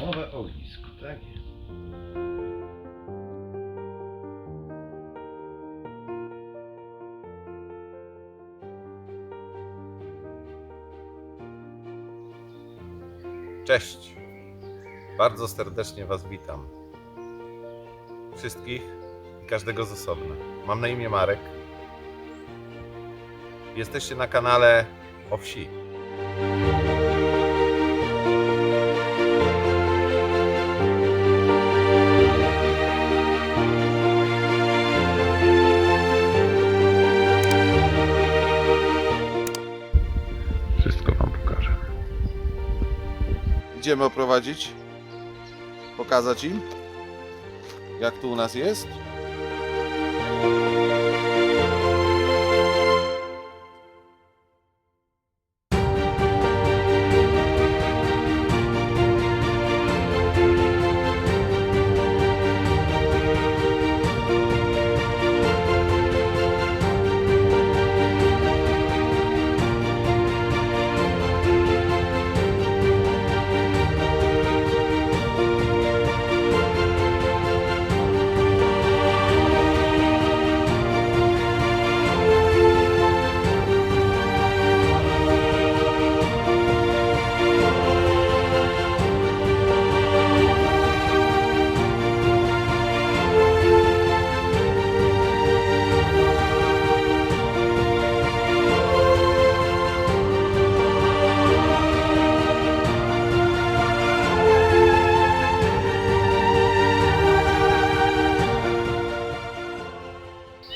Zimowe ognisko, tak jest. Cześć. Bardzo serdecznie Was witam. Wszystkich i każdego z osobna. Mam na imię Marek. Jesteście na kanale o wsi. Wszystko Wam pokażę. Idziemy oprowadzić, pokazać im, jak tu u nas jest.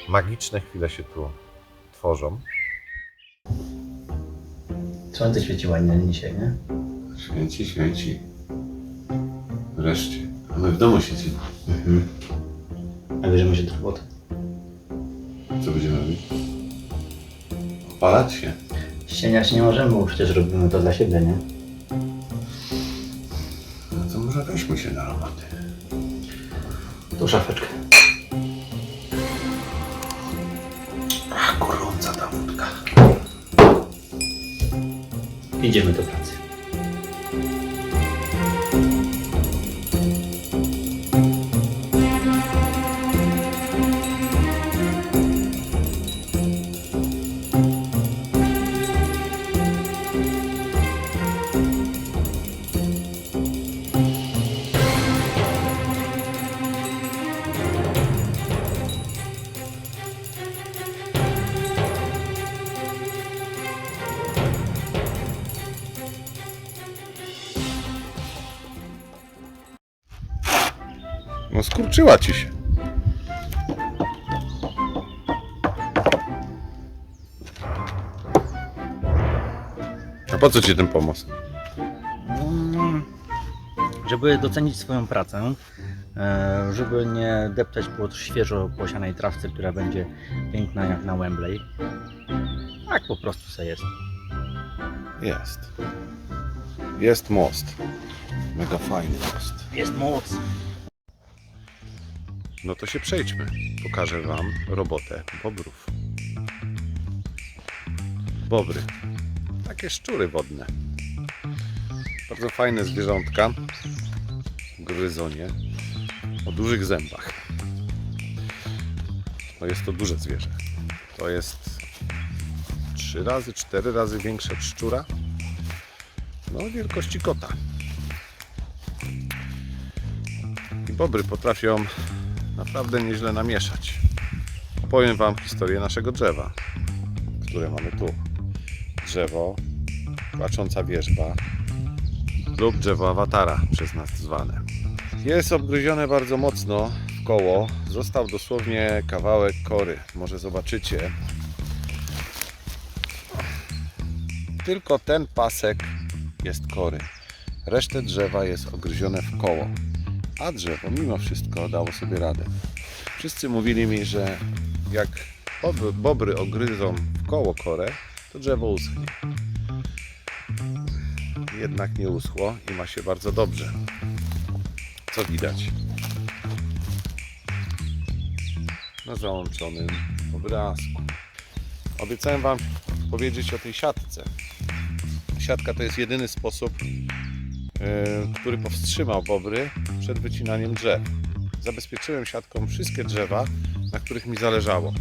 Magiczne chwile się tu tworzą. Słońce świeci ładnie dzisiaj, nie? Święci, święci. Wreszcie. A my w domu siedzimy. Mhm. A bierzemy się do roboty. Co będziemy robić? Opalać się. Ścieniać nie możemy, bo przecież robimy to dla siebie, nie? No to może weźmy się na robotę. Tu szafeczkę. Idziemy do pracy. No skurczyła ci się. A po co ci ten pomost? Mm, Żeby docenić swoją pracę, e, żeby nie deptać po świeżo posianej trawce, która będzie piękna jak na Wembley. Tak po prostu se jest. Jest. Jest most. Mega fajny most. Jest moc. No to się przejdźmy. Pokażę Wam robotę bobrów. Bobry. Takie szczury wodne. Bardzo fajne zwierzątka. Gryzonie. O dużych zębach. No jest to duże zwierzę. To jest trzy razy, cztery razy większe od szczura. No wielkości kota. I bobry potrafią naprawdę nieźle namieszać. Opowiem Wam historię naszego drzewa, które mamy tu. Drzewo, płacząca wierzba lub drzewo awatara przez nas zwane. Jest obgryzione bardzo mocno w koło. Został dosłownie kawałek kory. Może zobaczycie. Tylko ten pasek jest kory. Resztę drzewa jest ogryzione w koło a drzewo mimo wszystko dało sobie radę. Wszyscy mówili mi, że jak bob- bobry ogryzą w koło korę, to drzewo uschnie. Jednak nie uschło i ma się bardzo dobrze. Co widać? Na załączonym obrazku. Obiecałem Wam powiedzieć o tej siatce. Siatka to jest jedyny sposób który powstrzymał bobry przed wycinaniem drzew. Zabezpieczyłem siatką wszystkie drzewa, na których mi zależało,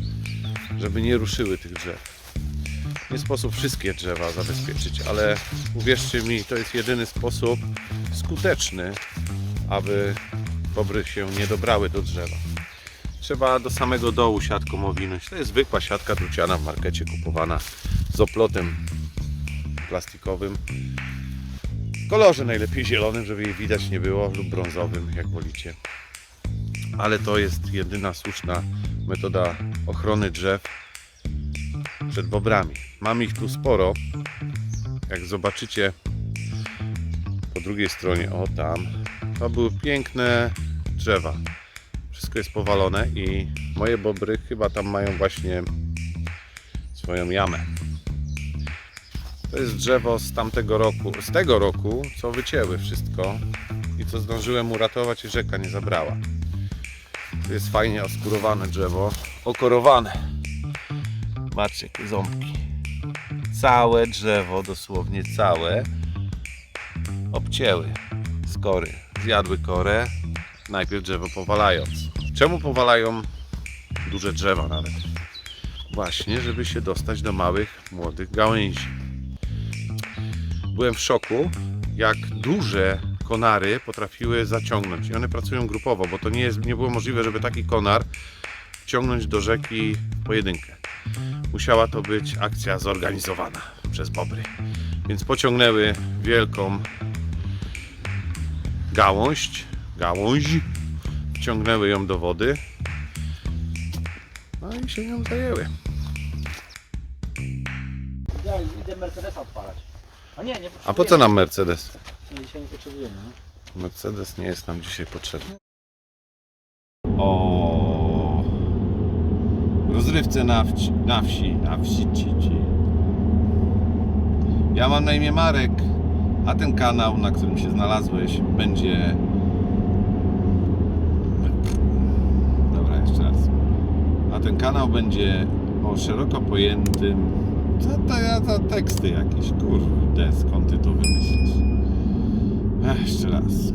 żeby nie ruszyły tych drzew. Nie sposób wszystkie drzewa zabezpieczyć, ale uwierzcie mi, to jest jedyny sposób skuteczny, aby bobry się nie dobrały do drzewa. Trzeba do samego dołu siatką owinąć. To jest zwykła siatka druciana w markecie kupowana z oplotem plastikowym. Kolorze najlepiej zielonym, żeby jej widać nie było, lub brązowym, jak wolicie. Ale to jest jedyna słuszna metoda ochrony drzew przed bobrami. Mam ich tu sporo. Jak zobaczycie po drugiej stronie, o tam, to były piękne drzewa. Wszystko jest powalone i moje bobry chyba tam mają właśnie swoją jamę. To jest drzewo z tamtego roku, z tego roku, co wycięły wszystko i co zdążyłem uratować i rzeka nie zabrała. To jest fajnie oskurowane drzewo, okorowane. Jakie ząbki. Całe drzewo, dosłownie całe, obcięły skory. Zjadły korę, najpierw drzewo powalając. Czemu powalają duże drzewa nawet? Właśnie, żeby się dostać do małych, młodych gałęzi. Byłem w szoku, jak duże konary potrafiły zaciągnąć. I one pracują grupowo, bo to nie, jest, nie było możliwe, żeby taki konar wciągnąć do rzeki pojedynkę. Musiała to być akcja zorganizowana przez bobry. Więc pociągnęły wielką gałąź, gałąź, wciągnęły ją do wody, no i się nią zajęły. Ja idę Mercedesa odpalać. A nie, nie A po co nam Mercedes? Dzisiaj nie potrzebujemy. Mercedes nie jest nam dzisiaj potrzebny. O rozrywce na wsi, na wsi, na wsi ci, ci. Ja mam na imię Marek, a ten kanał, na którym się znalazłeś, będzie. Dobra, jeszcze raz. A ten kanał będzie o szeroko pojętym. Co to ja za teksty jakieś? Kurde, skąd ty to wymyślisz? Ech, Jeszcze raz.